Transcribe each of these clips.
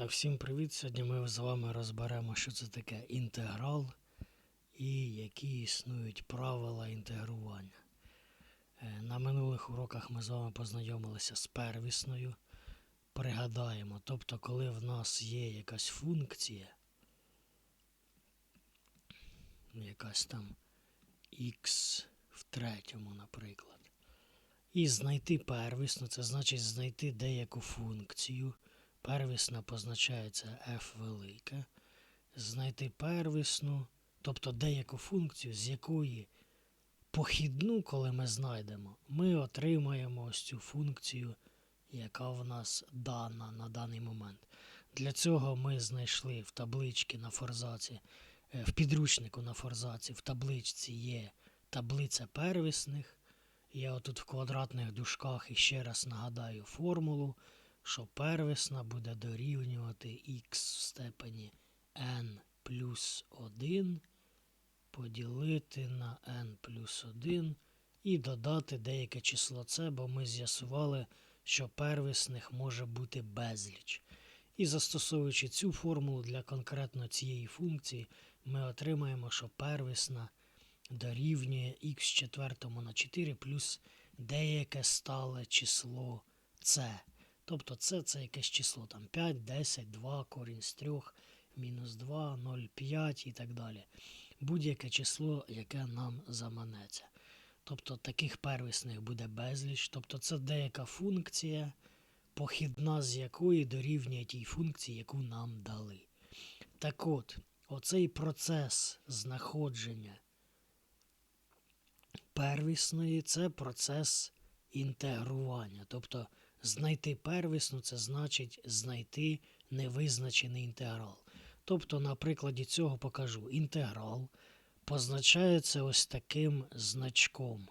Так, всім привіт! Сьогодні ми з вами розберемо, що це таке інтеграл і які існують правила інтегрування. Е, На минулих уроках ми з вами познайомилися з первісною. Пригадаємо, тобто, коли в нас є якась функція, якась там x в третьому, наприклад. І знайти первісну, це значить знайти деяку функцію. Первісна позначається f велике. Знайти первісну, тобто деяку функцію, з якої похідну, коли ми знайдемо, ми отримаємо ось цю функцію, яка в нас дана на даний момент. Для цього ми знайшли в табличці на форзаці, е, в підручнику на форзаці, в табличці є таблиця первісних. Я отут в квадратних дужках іще раз нагадаю формулу, що первісна буде дорівнювати х в степені n плюс 1 поділити на n плюс 1 і додати деяке число c, бо ми з'ясували, що первісних може бути безліч. І застосовуючи цю формулу для конкретно цієї функції, ми отримаємо, що первісна дорівнює х четвертому на 4 плюс деяке стале число c. Тобто це, це якесь число там 5, 10, 2, корінь з 3, мінус 2, 0, 5 і так далі. Будь-яке число, яке нам заманеться. Тобто таких первісних буде безліч. Тобто це деяка функція, похідна з якої дорівнює тій функції, яку нам дали. Так от, оцей процес знаходження первісної це процес інтегрування. Тобто знайти первісну це значить знайти невизначений інтеграл. Тобто, на прикладі цього покажу. Інтеграл позначається ось таким значком,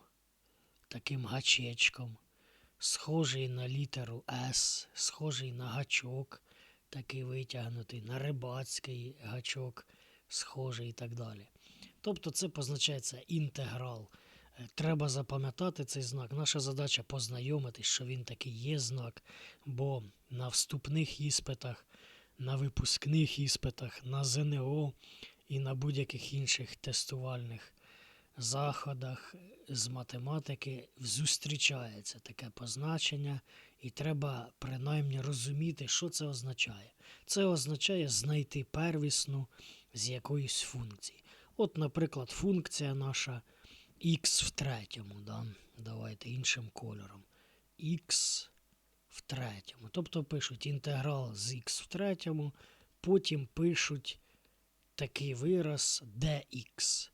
таким гачечком, схожий на літеру S, схожий на гачок, такий витягнутий, на рибацький гачок, схожий і так далі. Тобто це позначається інтеграл. Треба запам'ятати цей знак. Наша задача познайомитись, що він такий є знак, бо на вступних іспитах, на випускних іспитах, на ЗНО і на будь-яких інших тестувальних заходах з математики зустрічається таке позначення, і треба принаймні розуміти, що це означає. Це означає знайти первісну з якоїсь функції. От, наприклад, функція наша х в третьому. Да? Давайте іншим кольором. х в третьому. Тобто пишуть інтеграл з х в третьому, потім пишуть такий вираз dx.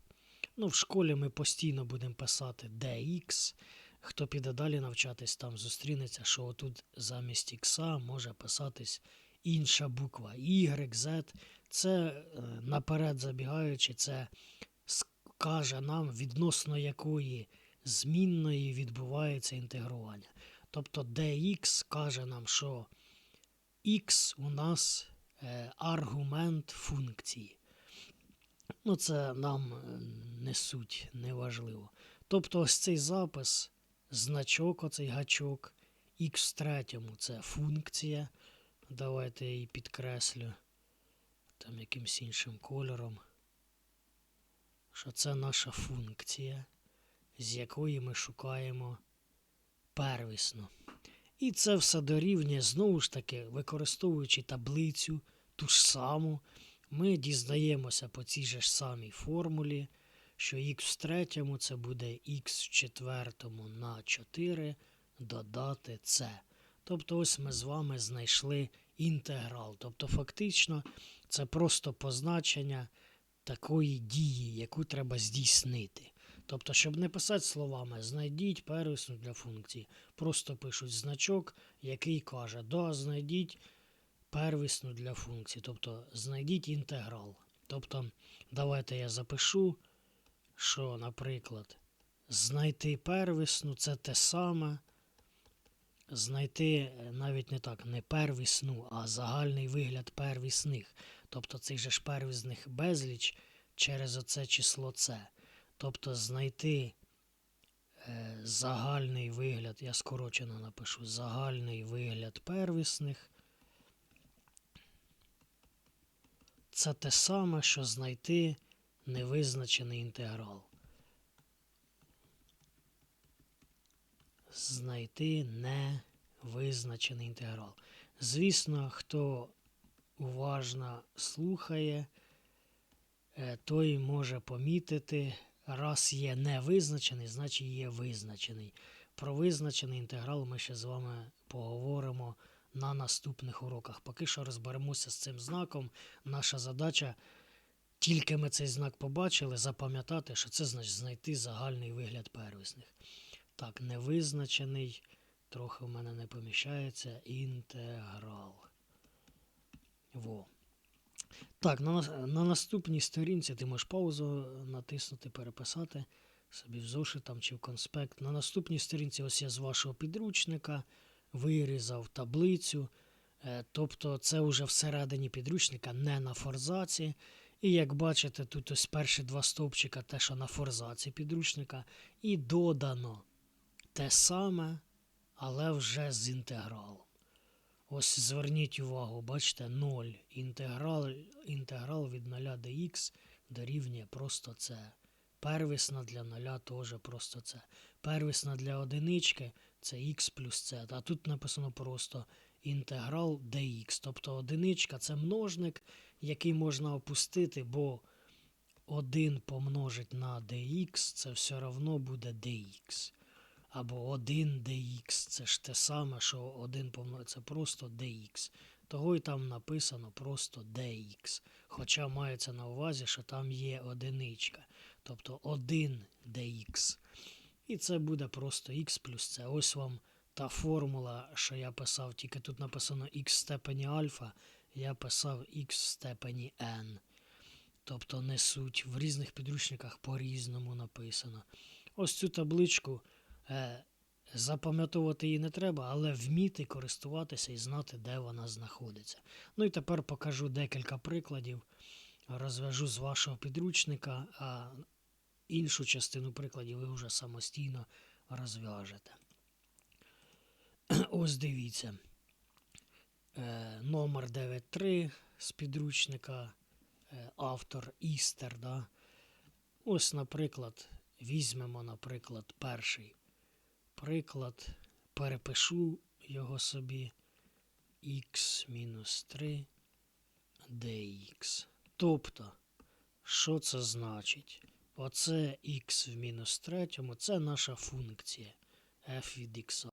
Ну, в школі ми постійно будемо писати dx. Хто піде далі навчатись, там зустрінеться, що отут замість х може писатись інша буква y, z. Це е, наперед забігаючи, це каже нам, відносно якої змінної відбувається інтегрування. Тобто dx каже нам, що x у нас е, аргумент функції. Ну, це нам е, не суть, не важливо. Тобто ось цей запис, значок, оцей гачок, x в третьому це функція. Давайте я її підкреслю там якимсь іншим кольором що це наша функція, з якої ми шукаємо первісну. І це все дорівнює, знову ж таки, використовуючи таблицю ту ж саму, ми дізнаємося по цій же ж самій формулі, що х в третьому це буде х в четвертому на 4 додати c. Тобто ось ми з вами знайшли інтеграл. Тобто, фактично, це просто позначення такої дії, яку треба здійснити. Тобто, щоб не писати словами, знайдіть первісну для функції. Просто пишуть значок, який каже, да, знайдіть первісну для функції. Тобто знайдіть інтеграл. Тобто, давайте я запишу, що, наприклад, знайти первісну це те саме. Знайти е, навіть не так, не первісну, а загальний вигляд первісних. Тобто цих же ж первісних безліч через оце число С. Тобто знайти е, загальний вигляд, я скорочено напишу, загальний вигляд первісних. це те саме, що знайти невизначений інтеграл. Знайти невизначений інтеграл. Звісно, хто уважно слухає, е, той може помітити, раз є невизначений, значить є визначений. Про визначений інтеграл ми ще з вами поговоримо на наступних уроках. Поки що розберемося з цим знаком. Наша задача, тільки ми цей знак побачили, запам'ятати, що це значить знайти загальний вигляд первісних. Так, невизначений, трохи в мене не поміщається, інтеграл. Во. Так, на, на наступній сторінці ти можеш паузу натиснути, переписати собі в зошит там чи в конспект. На наступній сторінці ось я з вашого підручника вирізав таблицю. Е, Тобто це вже всередині підручника, не на форзаці. І як бачите, тут ось перші два стовпчика, те, що на форзаці підручника, і додано те саме, але вже з інтегралом. Ось зверніть увагу, бачите, 0. Інтеграл, інтеграл від 0 до х дорівнює просто це. Первісна для 0 теж просто це. Первісна для одинички це х плюс z. А тут написано просто інтеграл dx. Тобто одиничка це множник, який можна опустити, бо 1 помножить на dx це все одно буде dx. Або 1 dx це ж те саме, що 1 помножить, це просто dx. Того і там написано просто dx. Хоча мається на увазі, що там є одиничка. Тобто 1 dx. І це буде просто x плюс c. Ось вам та формула, що я писав, тільки тут написано x степені альфа, я писав x в степені n. Тобто не суть. В різних підручниках по-різному написано. Ось цю табличку запам'ятовувати її не треба, але вміти користуватися і знати, де вона знаходиться. Ну і тепер покажу декілька прикладів. Розв'яжу з вашого підручника, а іншу частину прикладів ви вже самостійно розв'яжете. Ось дивіться. Е, номер 9.3 з підручника, е, автор Істер. Да? Ось, наприклад, візьмемо, наприклад, перший приклад, перепишу його собі x-3 dx. Тобто, що це значить? Оце x в мінус третьому це наша функція f від x.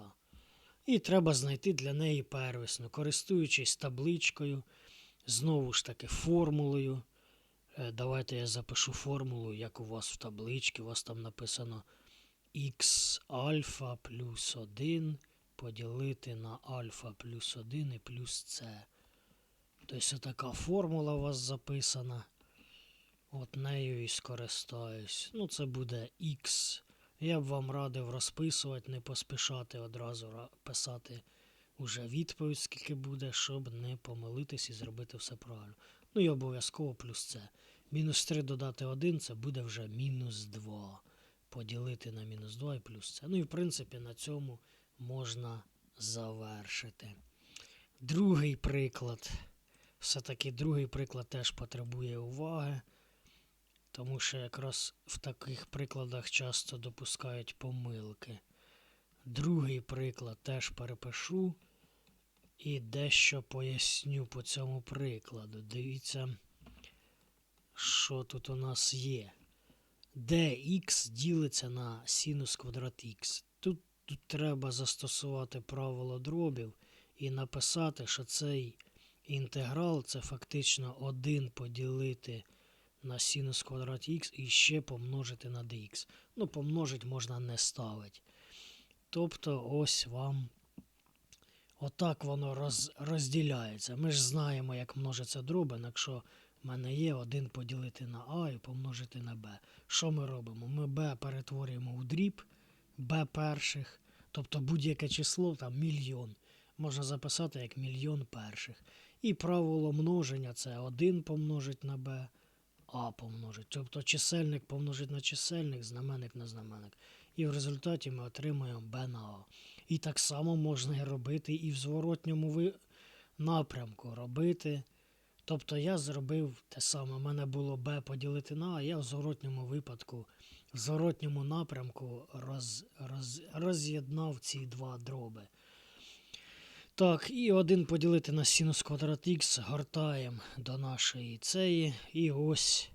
І треба знайти для неї первісну, користуючись табличкою, знову ж таки формулою. Е, Давайте я запишу формулу, як у вас в табличці. У вас там написано x альфа плюс 1 поділити на альфа плюс 1 і плюс c. Тобто така формула у вас записана. От нею і скористаюсь. Ну, це буде x. Я б вам радив розписувати, не поспішати одразу писати уже відповідь, скільки буде, щоб не помилитись і зробити все правильно. Ну і обов'язково плюс це. Мінус 3 додати 1 це буде вже мінус 2. Поділити на мінус 2 і плюс це. Ну і в принципі на цьому можна завершити. Другий приклад. Все-таки другий приклад теж потребує уваги, тому що якраз в таких прикладах часто допускають помилки. Другий приклад теж перепишу і дещо поясню по цьому прикладу. Дивіться, що тут у нас є. Dx ділиться на синус квадрат х. Тут, тут треба застосувати правило дробів і написати, що цей інтеграл це фактично 1 поділити на синус квадрат х і ще помножити на dx. Ну, помножить можна не ставити. Тобто ось вам отак воно роз, розділяється. Ми ж знаємо, як множиться дробин, якщо в мене є 1 поділити на а і помножити на b. Що ми робимо? Ми b перетворюємо у дріб b перших, тобто будь-яке число, там мільйон. Можна записати як мільйон перших. І правило множення це 1 помножить на b, а помножить. Тобто чисельник помножить на чисельник, знаменник на знаменник. І в результаті ми отримаємо b на a. І так само можна робити і в зворотньому напрямку робити Тобто я зробив те саме. У мене було b поділити на А, я в зворотньому випадку, в зворотньому напрямку роз, роз, роз'єднав ці два дроби. Так, і 1 поділити на синус квадрат х гортаємо до нашої цієї. І ось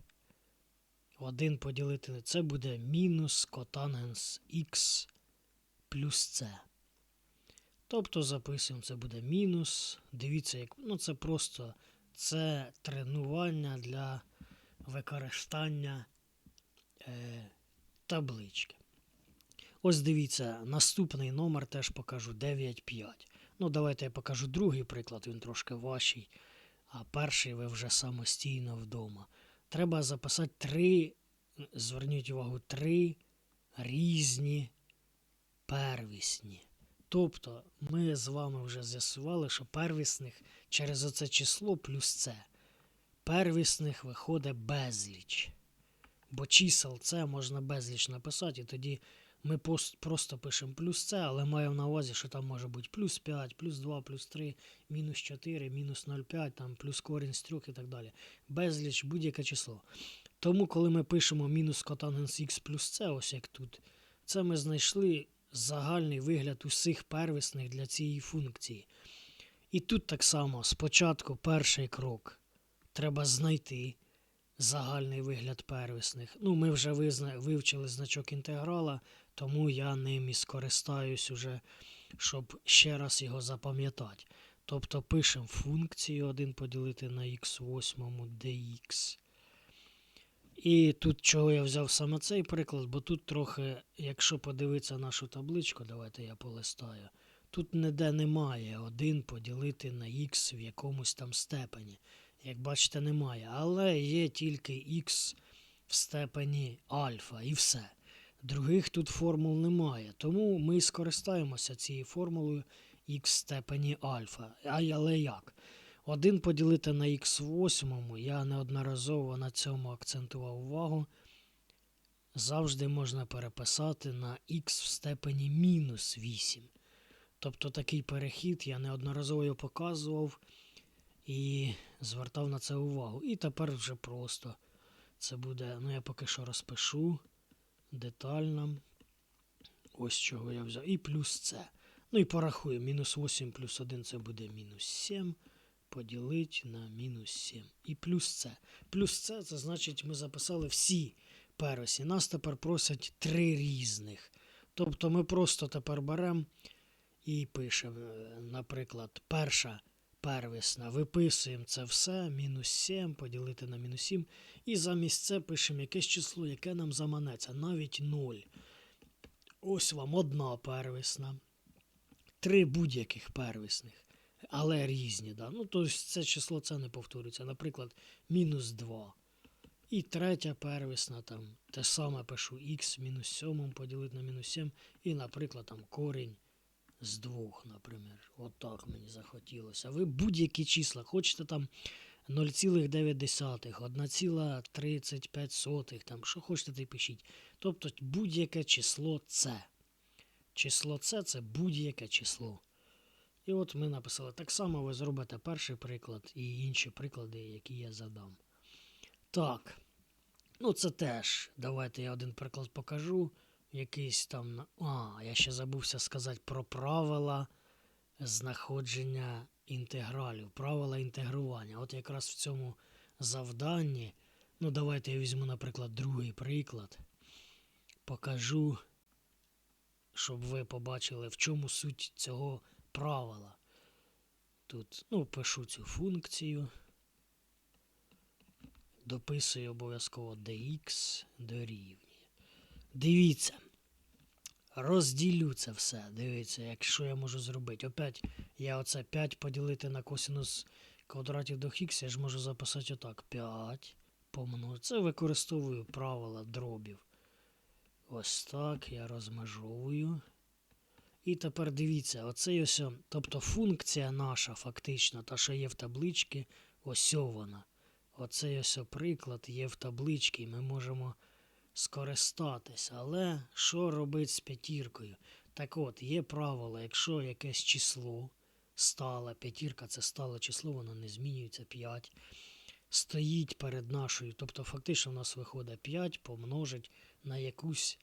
1 поділити на це буде мінус котангенс х плюс c. Тобто записуємо, це буде мінус. Дивіться, як ну це просто це тренування для використання е, таблички. Ось дивіться, наступний номер теж покажу 9,5. Ну, давайте я покажу другий приклад, він трошки важчий, а перший ви вже самостійно вдома. Треба записати три, зверніть увагу, три різні первісні. Тобто ми з вами вже з'ясували, що первісних через оце число плюс це. Первісних виходить безліч. Бо чисел це можна безліч написати, і тоді ми просто пишемо плюс це, але маємо на увазі, що там може бути плюс 5, плюс 2, плюс 3, мінус 4, мінус 0,5, там, плюс корінь з 3 і так далі. Безліч будь-яке число. Тому, коли ми пишемо мінус котангенс х плюс це, ось як тут, це ми знайшли загальний вигляд усіх первісних для цієї функції. І тут так само спочатку перший крок треба знайти загальний вигляд первісних. Ну, ми вже визна... вивчили значок інтеграла, тому я ним і скористаюсь уже, щоб ще раз його запам'ятати. Тобто пишемо функцію 1 поділити на х8 dx. І тут чого я взяв саме цей приклад, бо тут трохи, якщо подивитися нашу табличку, давайте я полистаю. Тут ніде немає 1 поділити на х в якомусь там степені. Як бачите, немає. Але є тільки х в степені альфа і все. Других тут формул немає. Тому ми скористаємося цією формулою х в степені альфа. А але як? 1 поділити на х8, я неодноразово на цьому акцентував увагу. Завжди можна переписати на х в степені мінус 8. Тобто такий перехід я неодноразово його показував і звертав на це увагу. І тепер вже просто це буде, ну я поки що розпишу детально. Ось чого я взяв. І плюс це. Ну і порахую. Мінус 8 плюс 1 це буде мінус 7. Поділить на мінус 7. І плюс це. Плюс це, це значить, ми записали всі первісні. Нас тепер просять три різних. Тобто ми просто тепер беремо і пишемо, е, наприклад, перша первісна. Виписуємо це все, мінус 7, поділити на мінус 7. І замість це пишемо якесь число, яке нам заманеться, навіть 0. Ось вам одна первісна. Три будь-яких первісних, але різні. Да? Ну, тобто це число це не повторюється. Наприклад, мінус 2. І третя первісна, там, те саме пишу х мінус 7 поділити на мінус 7. І, наприклад, там корінь з 2, наприклад. Отак мені захотілося. Ви будь-які числа, хочете там 0,9, 1,35, там, що хочете, то й пишіть. Тобто будь-яке число це. Число це це будь-яке число. І от ми написали. Так само ви зробите перший приклад і інші приклади, які я задам. Так. Ну, це теж. Давайте я один приклад покажу. Якийсь там. А, я ще забувся сказати про правила знаходження інтегралів, правила інтегрування. От якраз в цьому завданні. Ну, давайте я візьму, наприклад, другий приклад. Покажу, щоб ви побачили, в чому суть цього правила. Тут, ну, пишу цю функцію. Дописую обов'язково dx дорівнює. Дивіться. Розділю це все. Дивіться, якщо я можу зробити. Опять я оце 5 поділити на косинус квадратів до х, я ж можу записати отак. 5 помножити. Це використовую правила дробів. Ось так я розмежовую. І тепер дивіться, оце ось, тобто функція наша, фактично, та, що є в табличці, ось о вона. Оцей ось приклад є в табличці, і ми можемо скористатися. Але що робити з п'ятіркою? Так от, є правило, якщо якесь число стала. П'ятірка це стале число, воно не змінюється 5. Стоїть перед нашою. Тобто, фактично, у нас виходить 5 помножить на якусь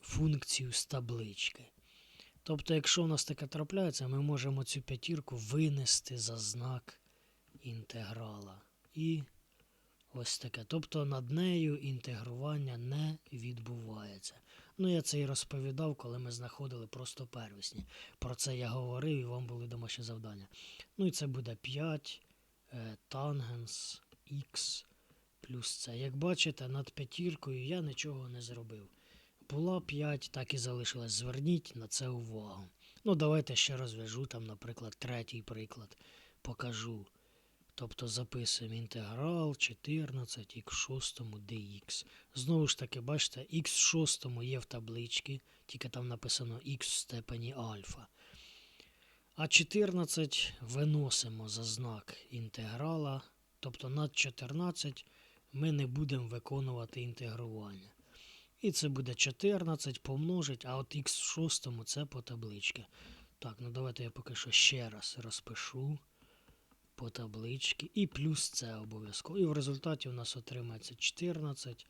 функцію з таблички. Тобто, якщо у нас таке трапляється, ми можемо цю п'ятірку винести за знак інтеграла. І ось таке. Тобто над нею інтегрування не відбувається. Ну, я це і розповідав, коли ми знаходили просто первісні. Про це я говорив і вам були домашні завдання. Ну і це буде 5 е, тангенс х плюс це. Як бачите, над п'ятіркою я нічого не зробив. Була 5, так і залишилась. Зверніть на це увагу. Ну, давайте ще розв'яжу там, наприклад, третій приклад. Покажу. Тобто записуємо інтеграл 14 х 6 dx. Знову ж таки, бачите, х 6 є в табличці, тільки там написано х в степені альфа. А 14 виносимо за знак інтеграла. Тобто над 14 ми не будемо виконувати інтегрування. І це буде 14 помножить, а от х в 6 це по табличці. Так, ну давайте я поки що ще раз розпишу по табличці. І плюс це обов'язково. І в результаті у нас отримається 14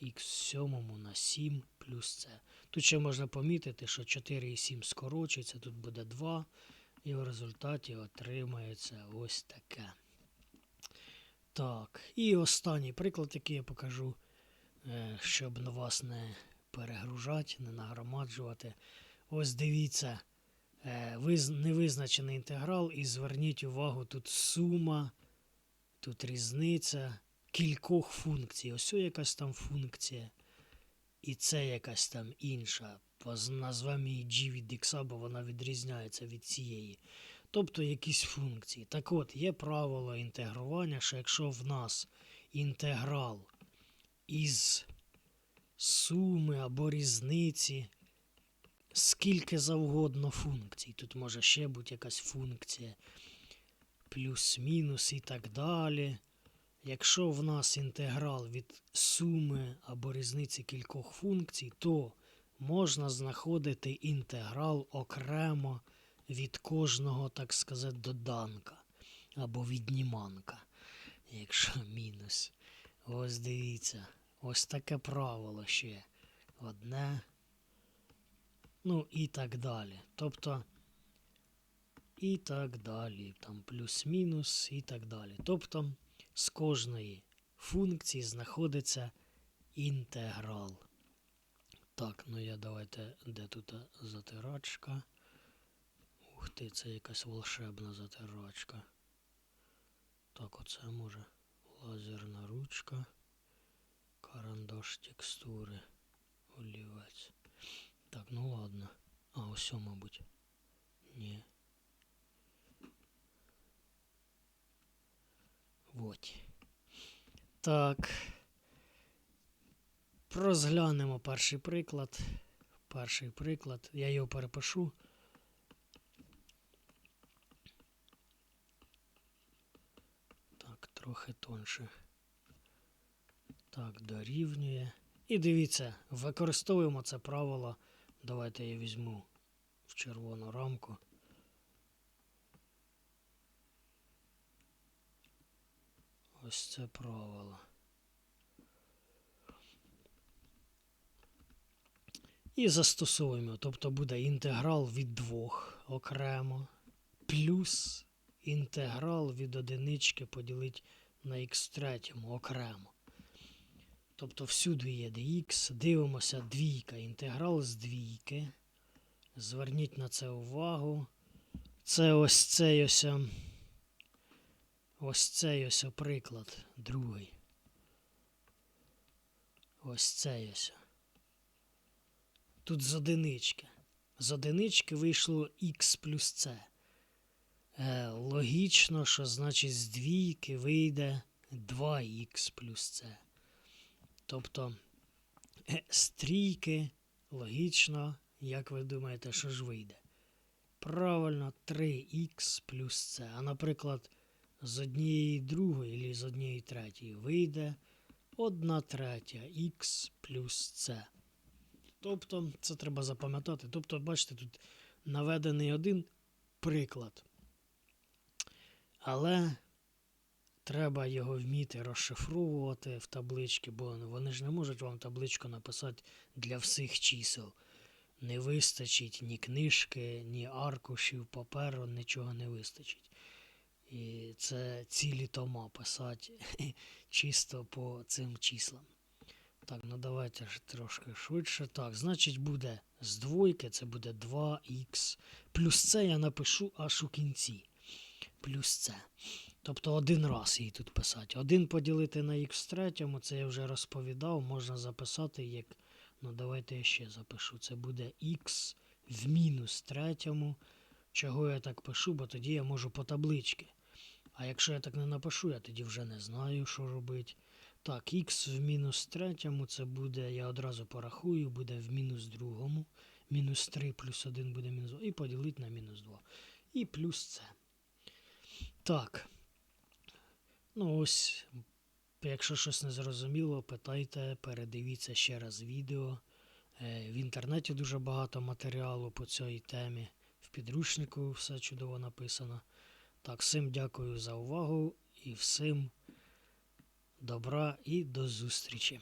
х 7 на 7 плюс це. Тут ще можна помітити, що 4 і 7 скорочується, тут буде 2. І в результаті отримається ось таке. Так, і останній приклад, який я покажу, щоб на вас не перегружати, не нагромаджувати. Ось дивіться, е, невизначений інтеграл, і зверніть увагу, тут сума, тут різниця кількох функцій. Ось якась там функція. І це якась там інша. Назвемо її g від x, бо вона відрізняється від цієї. Тобто якісь функції. Так от, є правило інтегрування, що якщо в нас інтеграл із суми або різниці, скільки завгодно функцій. Тут може ще бути якась функція, плюс-мінус і так далі. Якщо в нас інтеграл від суми або різниці кількох функцій, то можна знаходити інтеграл окремо від кожного, так сказати, доданка або відніманка, якщо мінус. Ось дивіться, ось таке правило ще. Одне. Ну і так далі. Тобто. І так далі. Там плюс-мінус і так далі. Тобто з кожної функції знаходиться інтеграл. Так, ну я давайте, де тут затирачка? Ух ти, це якась волшебна затирачка. Так, оце може лазерна ручка, карандаш текстури, олівець. Так, ну ладно. А, ось, мабуть. Ні. Вот. Так. Розглянемо перший приклад. Перший приклад. Я його перепишу. Так, трохи тонше. Так, дорівнює. І дивіться, використовуємо це правило. Давайте я візьму в червону рамку. Ось це правило. І застосовуємо. Тобто буде інтеграл від двох окремо, плюс інтеграл від одинички поділити на х третьому окремо. Тобто всюди є dx. Дивимося двійка, інтеграл з двійки. Зверніть на це увагу. Це ось цей ось. ем, Ось цей ось приклад, другий. Ось цей ось. Тут з одинички. З одинички вийшло х плюс c. Е, логічно, що значить з двійки вийде 2х плюс c. Тобто е, з трійки логічно, як ви думаєте, що ж вийде? Правильно, 3х плюс c. А наприклад з однієї другої або з однієї третьої вийде 1 третя х плюс c. Тобто, це треба запам'ятати. Тобто, бачите, тут наведений один приклад. Але треба його вміти розшифровувати в таблички, бо вони ж не можуть вам табличку написати для всіх чисел. Не вистачить ні книжки, ні аркушів, паперу, нічого не вистачить. І це цілі тома писати чисто по цим числам. Так, ну давайте ж трошки швидше. Так, значить буде з двойки, це буде 2х. Плюс це я напишу аж у кінці. Плюс це. Тобто один раз її тут писати. Один поділити на х третьому, це я вже розповідав, можна записати як. Ну, давайте я ще запишу. Це буде х в мінус третьому. Чого я так пишу, бо тоді я можу по табличці. А якщо я так не напишу, я тоді вже не знаю, що робити. Так, х в мінус третьому це буде, я одразу порахую, буде в мінус другому. Мінус 3 плюс 1 буде мінус 2. І поділити на мінус 2. І плюс це. Так. Ну ось, якщо щось не зрозуміло, питайте, передивіться ще раз відео. Е, В інтернеті дуже багато матеріалу по цій темі. В підручнику все чудово написано. Так, всім дякую за увагу і всім добра і до зустрічі.